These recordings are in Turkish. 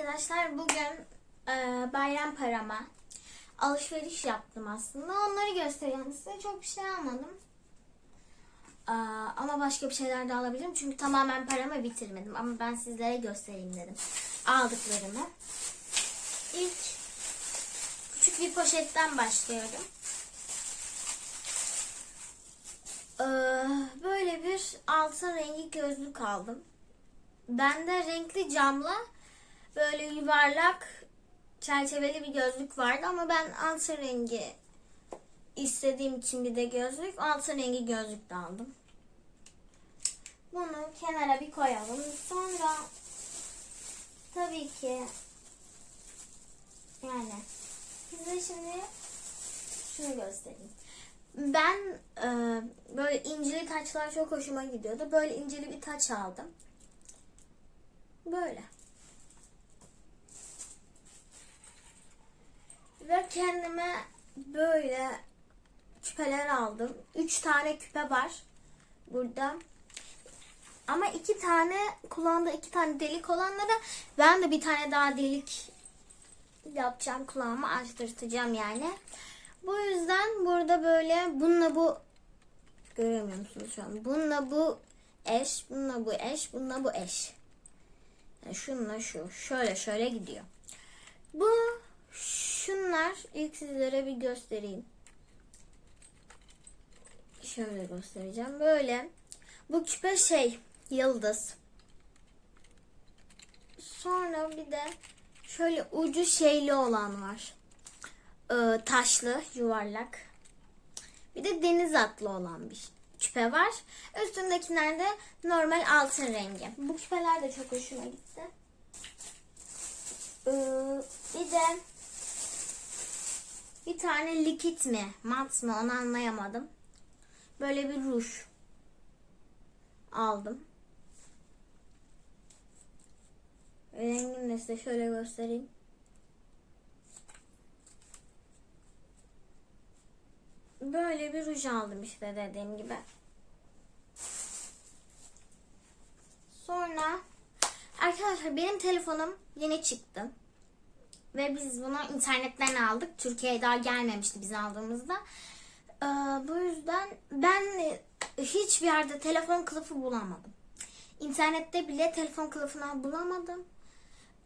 arkadaşlar bugün e, bayram parama alışveriş yaptım aslında. Onları göstereyim size. Çok bir şey almadım. Aa, ama başka bir şeyler de alabilirim. Çünkü tamamen paramı bitirmedim. Ama ben sizlere göstereyim dedim. Aldıklarımı. İlk küçük bir poşetten başlıyorum. Ee, böyle bir altın rengi gözlük aldım. Bende renkli camla böyle yuvarlak çerçeveli bir gözlük vardı ama ben altın rengi istediğim için bir de gözlük altın rengi gözlük de aldım. Bunu kenara bir koyalım. Sonra tabii ki yani size şimdi şunu göstereyim. Ben e, böyle incili taçlar çok hoşuma gidiyordu. Böyle incili bir taç aldım. Böyle. Ve kendime böyle küpeler aldım. Üç tane küpe var burada. Ama iki tane kulağında iki tane delik olanlara ben de bir tane daha delik yapacağım kulağımı açtırtacağım yani. Bu yüzden burada böyle bununla bu göremiyor musunuz şu an? Bununla bu eş, bununla bu eş, bununla bu eş. Yani şununla şu. Şöyle şöyle gidiyor. Bu şunlar ilk sizlere bir göstereyim. Şöyle göstereceğim. Böyle. Bu küpe şey yıldız. Sonra bir de şöyle ucu şeyli olan var. Ee, taşlı, yuvarlak. Bir de deniz atlı olan bir küpe var. Üstündekiler de normal altın rengi. Bu küpeler de çok hoşuma gitti. Ee, bir de bir tane likit mi, mat mı onu anlayamadım. Böyle bir ruj aldım. Rengini de size şöyle göstereyim. Böyle bir ruj aldım işte dediğim gibi. Sonra arkadaşlar benim telefonum yeni çıktı. Ve biz bunu internetten aldık. Türkiye'ye daha gelmemişti biz aldığımızda. Ee, bu yüzden ben hiçbir yerde telefon kılıfı bulamadım. İnternette bile telefon kılıfını bulamadım.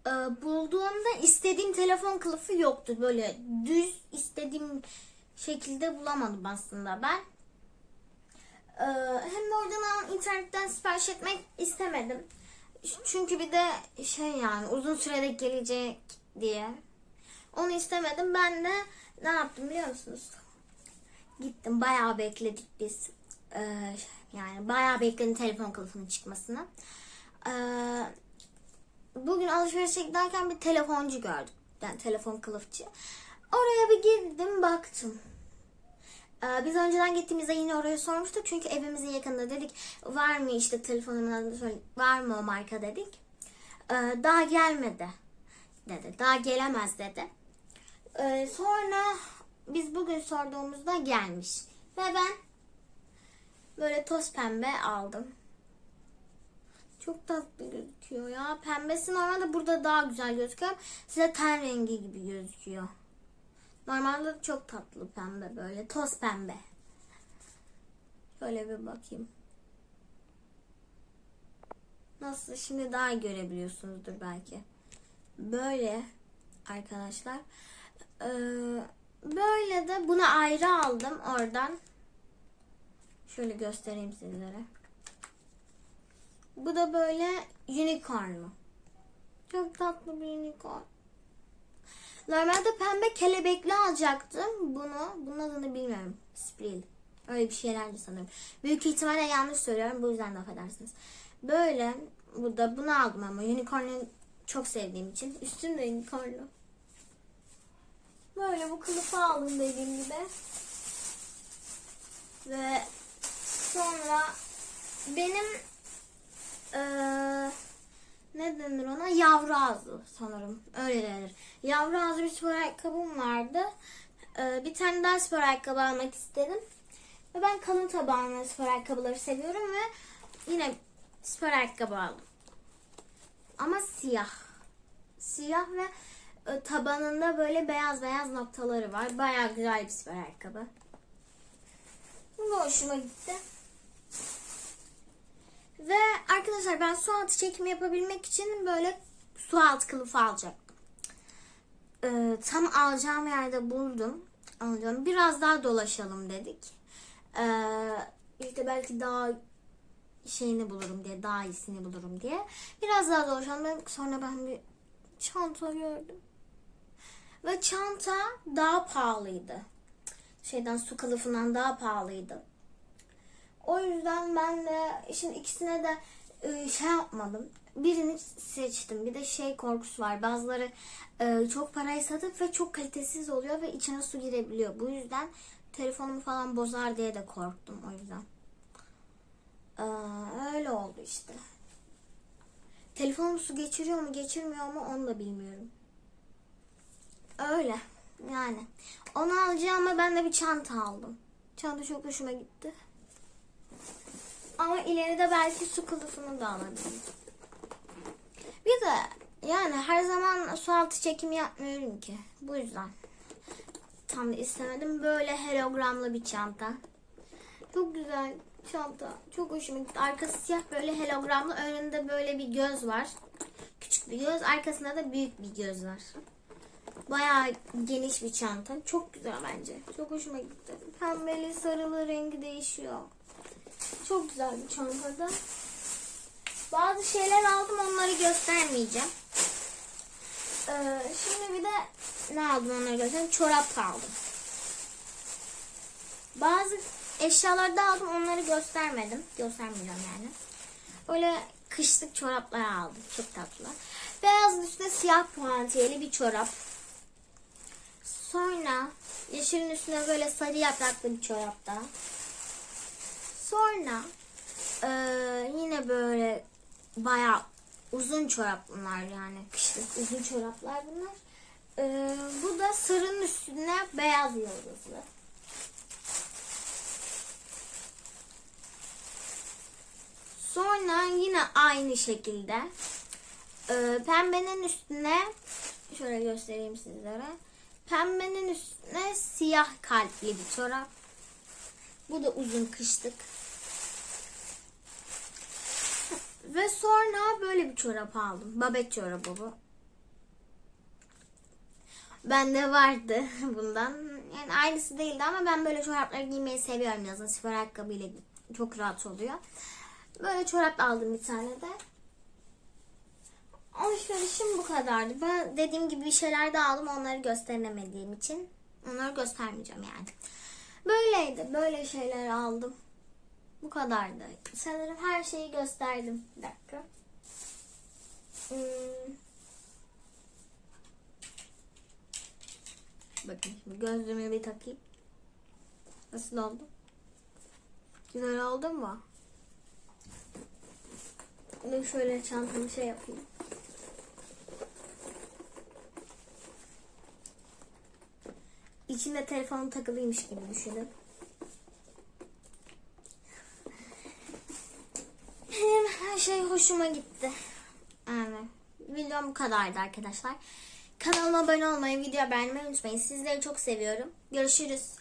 Ee, bulduğumda istediğim telefon kılıfı yoktu. Böyle düz istediğim şekilde bulamadım aslında ben. Ee, hem oradan internetten sipariş etmek istemedim. Çünkü bir de şey yani uzun sürede gelecek diye. Onu istemedim. Ben de ne yaptım biliyor musunuz? Gittim bayağı bekledik biz. Ee, yani bayağı bekledim telefon kılıfının çıkmasını. Ee, bugün alışverişe giderken bir telefoncu gördüm. Yani telefon kılıfçı. Oraya bir girdim baktım. Ee, biz önceden gittiğimizde yine oraya sormuştuk. Çünkü evimizin yakında dedik. Var mı işte telefonumun adını söyle. Var mı o marka dedik. Ee, daha gelmedi dedi. Daha gelemez dedi. Ee, sonra biz bugün sorduğumuzda gelmiş. Ve ben böyle toz pembe aldım. Çok tatlı gözüküyor ya. Pembesi normalde burada daha güzel gözüküyor. Size ten rengi gibi gözüküyor. Normalde çok tatlı pembe böyle. Toz pembe. Şöyle bir bakayım. Nasıl? Şimdi daha görebiliyorsunuzdur belki. Böyle arkadaşlar. Ee, böyle de bunu ayrı aldım oradan. Şöyle göstereyim sizlere. Bu da böyle unicornlu. Çok tatlı bir unicorn. Normalde pembe kelebekli alacaktım bunu. Bunun adını bilmiyorum. Spril. Öyle bir şeylerdi sanırım. Büyük ihtimalle yanlış söylüyorum. Bu yüzden de affedersiniz. Böyle. Burada bunu aldım ama unicorn'u çok sevdiğim için. Üstüm unicornlu. Böyle bu kılıfı aldım dediğim gibi. Ve sonra benim eee ne denir ona? Yavru ağzı sanırım. Öyle denir. Yavru ağzı bir spor ayakkabım vardı. Ee, bir tane daha spor ayakkabı almak istedim. Ve ben kalın tabanlı spor ayakkabıları seviyorum ve yine spor ayakkabı aldım. Ama siyah. Siyah ve e, tabanında böyle beyaz beyaz noktaları var. Bayağı güzel bir spor ayakkabı. Bu hoşuma gitti. Ve arkadaşlar ben su altı çekimi yapabilmek için böyle su altı kılıfı alacaktım. Ee, tam alacağım yerde buldum. Alacağım. Biraz daha dolaşalım dedik. Ee, belki daha şeyini bulurum diye, daha iyisini bulurum diye. Biraz daha dolaşalım. Ben- Sonra ben bir çanta gördüm. Ve çanta daha pahalıydı. Şeyden su kılıfından daha pahalıydı. O yüzden ben de şimdi ikisine de e, şey yapmadım. Birini seçtim. Bir de şey korkusu var. Bazıları e, çok parayı satıp ve çok kalitesiz oluyor ve içine su girebiliyor. Bu yüzden telefonumu falan bozar diye de korktum o yüzden. Ee, öyle oldu işte. Telefonum su geçiriyor mu geçirmiyor mu onu da bilmiyorum. Öyle yani. Onu alacağıma ben de bir çanta aldım. Çanta çok hoşuma gitti. Ama ileride belki su kılıfını da alabilirim. Bir de yani her zaman su altı çekim yapmıyorum ki. Bu yüzden. Tam da istemedim. Böyle hologramlı bir çanta. Çok güzel çanta. Çok hoşuma gitti. Arkası siyah böyle hologramlı. Önünde böyle bir göz var. Küçük bir göz. Arkasında da büyük bir göz var. Bayağı geniş bir çanta. Çok güzel bence. Çok hoşuma gitti. Pembeli, sarılı rengi değişiyor. Çok güzel bir çantada. Bazı şeyler aldım onları göstermeyeceğim. Ee, şimdi bir de ne aldım onları göstereyim. Çorap aldım. Bazı eşyalar da aldım onları göstermedim. Göstermeyeceğim yani. Böyle kışlık çoraplar aldım. Çok tatlı. Beyazın üstüne siyah puantiyeli bir çorap. Sonra yeşilin üstüne böyle sarı yapraklı bir çorap daha. Sonra eee, yine böyle bayağı uzun çorap bunlar yani kışlık uzun çoraplar bunlar. Eee, bu da sarının üstüne beyaz yıldızlı. Sonra yine aynı şekilde eee, pembenin üstüne şöyle göstereyim sizlere. Pembenin üstüne siyah kalpli bir çorap. Bu da uzun kışlık. Ve sonra böyle bir çorap aldım. Babet çorabı bu. Bende vardı bundan. Yani aynısı değildi ama ben böyle çorapları giymeyi seviyorum yazın. Spor ayakkabıyla çok rahat oluyor. Böyle çorap aldım bir tane de. Alışverişim bu kadardı. Ben dediğim gibi bir şeyler de aldım onları gösteremediğim için. Onları göstermeyeceğim yani. Böyleydi. Böyle şeyler aldım. Bu kadardı. Sanırım her şeyi gösterdim. Bir dakika. Hmm. Bakın şimdi gözlüğümü bir takayım. Nasıl oldu? Güzel oldu mu? Dur şöyle çantamı şey yapayım. İçinde telefonum takılıymış gibi düşünün. Benim her şey hoşuma gitti. Yani videom bu kadardı arkadaşlar. Kanalıma abone olmayı, video beğenmeyi unutmayın. Sizleri çok seviyorum. Görüşürüz.